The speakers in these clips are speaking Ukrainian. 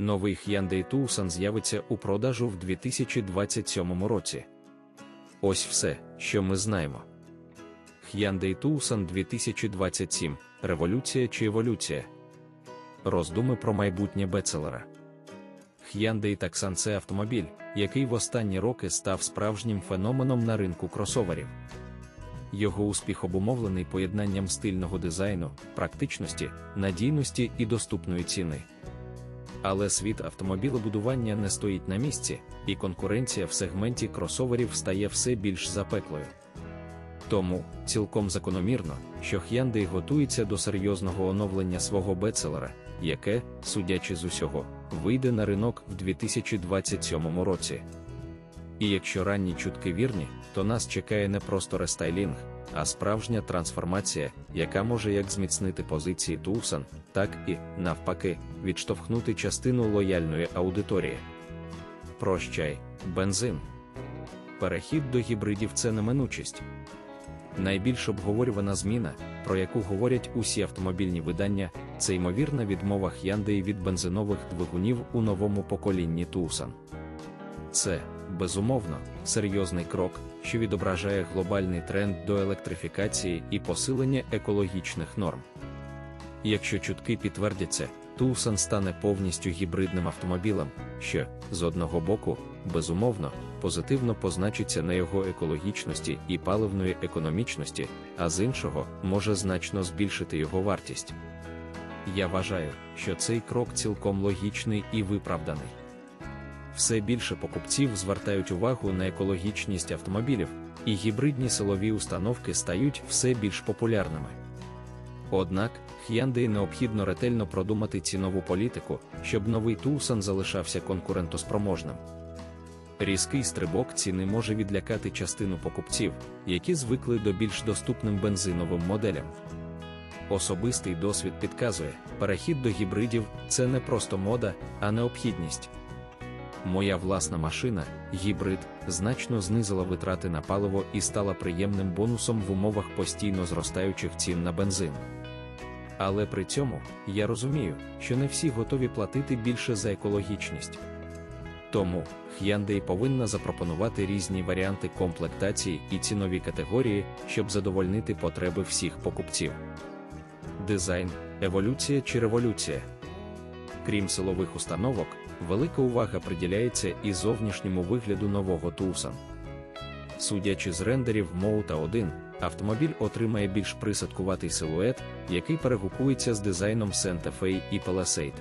Новий Hyundai Tucson з'явиться у продажу в 2027 році. Ось все, що ми знаємо. Hyundai Tucson 2027 Революція чи еволюція. Роздуми про майбутнє бецелера. Hyundai Tucson – це автомобіль, який в останні роки став справжнім феноменом на ринку кросоверів. Його успіх обумовлений поєднанням стильного дизайну, практичності, надійності і доступної ціни. Але світ автомобілебудування не стоїть на місці, і конкуренція в сегменті кросоверів стає все більш запеклою. Тому цілком закономірно, що Hyundai готується до серйозного оновлення свого бецелера, яке, судячи з усього, вийде на ринок в 2027 році. І якщо ранні чутки вірні, то нас чекає не просто рестайлінг, а справжня трансформація, яка може як зміцнити позиції Tucson, так і, навпаки, відштовхнути частину лояльної аудиторії. Прощай, бензин. Перехід до гібридів це неминучість. Найбільш обговорювана зміна, про яку говорять усі автомобільні видання, це ймовірна відмова Hyundai від бензинових двигунів у новому поколінні Tucson. Це, безумовно, серйозний крок, що відображає глобальний тренд до електрифікації і посилення екологічних норм. Якщо чутки підтвердяться, Tucson стане повністю гібридним автомобілем, що, з одного боку, безумовно, позитивно позначиться на його екологічності і паливної економічності, а з іншого може значно збільшити його вартість. Я вважаю, що цей крок цілком логічний і виправданий. Все більше покупців звертають увагу на екологічність автомобілів, і гібридні силові установки стають все більш популярними. Однак, Hyundai необхідно ретельно продумати цінову політику, щоб новий Tucson залишався конкурентоспроможним. Різкий стрибок ціни може відлякати частину покупців, які звикли до більш доступним бензиновим моделям. Особистий досвід підказує, перехід до гібридів це не просто мода, а необхідність. Моя власна машина, гібрид, значно знизила витрати на паливо і стала приємним бонусом в умовах постійно зростаючих цін на бензин. Але при цьому я розумію, що не всі готові платити більше за екологічність. Тому Hyundai повинна запропонувати різні варіанти комплектації і цінові категорії, щоб задовольнити потреби всіх покупців. Дизайн, еволюція чи революція. Крім силових установок, велика увага приділяється і зовнішньому вигляду нового Tucson. Судячи з рендерів Моута 1, автомобіль отримає більш присадкуватий силует, який перегукується з дизайном Santa Fe і Palisade.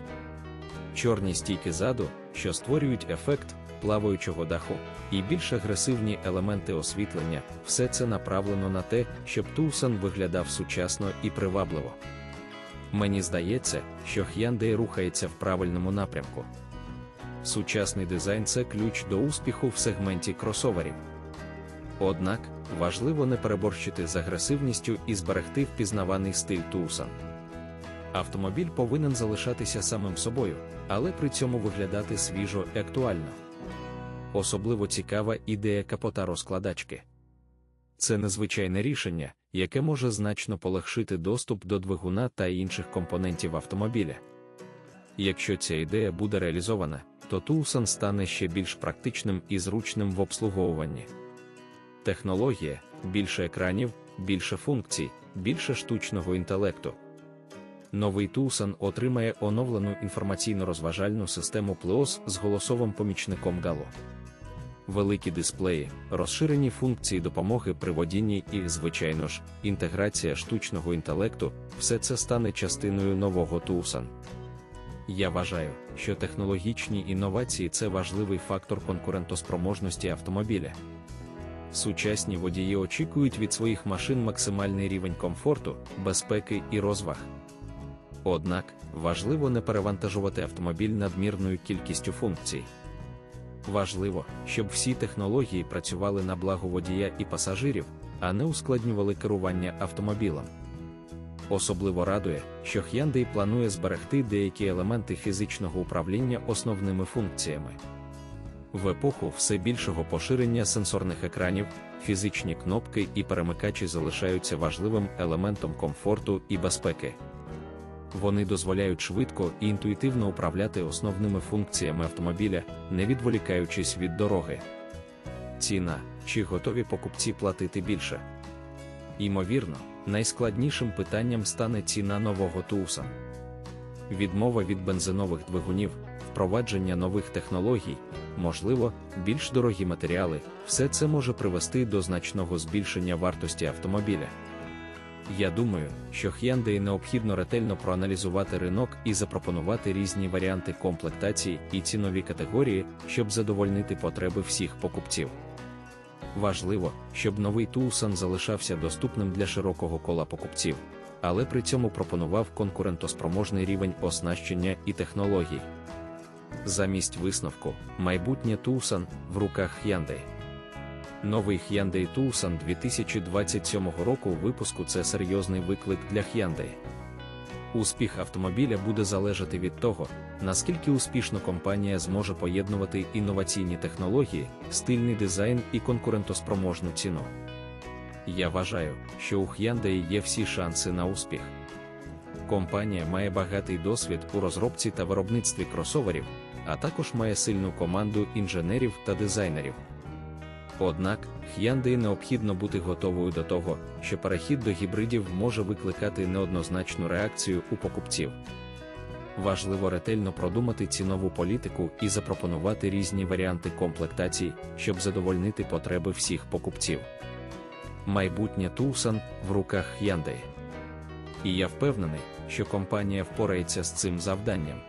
Чорні стійки заду, що створюють ефект плаваючого даху, і більш агресивні елементи освітлення, все це направлено на те, щоб Tucson виглядав сучасно і привабливо. Мені здається, що Hyundai рухається в правильному напрямку. Сучасний дизайн це ключ до успіху в сегменті кросоверів. Однак важливо не переборщити з агресивністю і зберегти впізнаваний стиль Tucson. Автомобіль повинен залишатися самим собою, але при цьому виглядати свіжо і актуально. Особливо цікава ідея капота розкладачки. Це незвичайне рішення, яке може значно полегшити доступ до двигуна та інших компонентів автомобіля. Якщо ця ідея буде реалізована, то Tucson стане ще більш практичним і зручним в обслуговуванні. Технологія, більше екранів, більше функцій, більше штучного інтелекту. Новий Tucson отримає оновлену інформаційно-розважальну систему PLOS з голосовим помічником Galo. Великі дисплеї, розширені функції допомоги при водінні і, звичайно ж, інтеграція штучного інтелекту все це стане частиною нового Tucson. Я вважаю, що технологічні інновації це важливий фактор конкурентоспроможності автомобіля. Сучасні водії очікують від своїх машин максимальний рівень комфорту, безпеки і розваг. Однак важливо не перевантажувати автомобіль надмірною кількістю функцій. Важливо, щоб всі технології працювали на благо водія і пасажирів, а не ускладнювали керування автомобілем. Особливо радує, що Hyundai планує зберегти деякі елементи фізичного управління основними функціями. В епоху все більшого поширення сенсорних екранів, фізичні кнопки і перемикачі залишаються важливим елементом комфорту і безпеки. Вони дозволяють швидко і інтуїтивно управляти основними функціями автомобіля, не відволікаючись від дороги. Ціна чи готові покупці платити більше? Ймовірно, найскладнішим питанням стане ціна нового Tucson. Відмова від бензинових двигунів, впровадження нових технологій, можливо, більш дорогі матеріали, все це може привести до значного збільшення вартості автомобіля. Я думаю, що Hyundai необхідно ретельно проаналізувати ринок і запропонувати різні варіанти комплектацій і цінові категорії, щоб задовольнити потреби всіх покупців. Важливо, щоб новий Tucson залишався доступним для широкого кола покупців, але при цьому пропонував конкурентоспроможний рівень оснащення і технологій. Замість висновку, майбутнє Tucson в руках Hyundai. Новий Hyundai Tucson 2027 року випуску це серйозний виклик для Hyundai. Успіх автомобіля буде залежати від того, наскільки успішно компанія зможе поєднувати інноваційні технології, стильний дизайн і конкурентоспроможну ціну. Я вважаю, що у Hyundai є всі шанси на успіх. Компанія має багатий досвід у розробці та виробництві кросоверів, а також має сильну команду інженерів та дизайнерів. Однак, Hyundai необхідно бути готовою до того, що перехід до гібридів може викликати неоднозначну реакцію у покупців. Важливо ретельно продумати цінову політику і запропонувати різні варіанти комплектацій, щоб задовольнити потреби всіх покупців. Майбутнє Tucson в руках Hyundai. І я впевнений, що компанія впорається з цим завданням.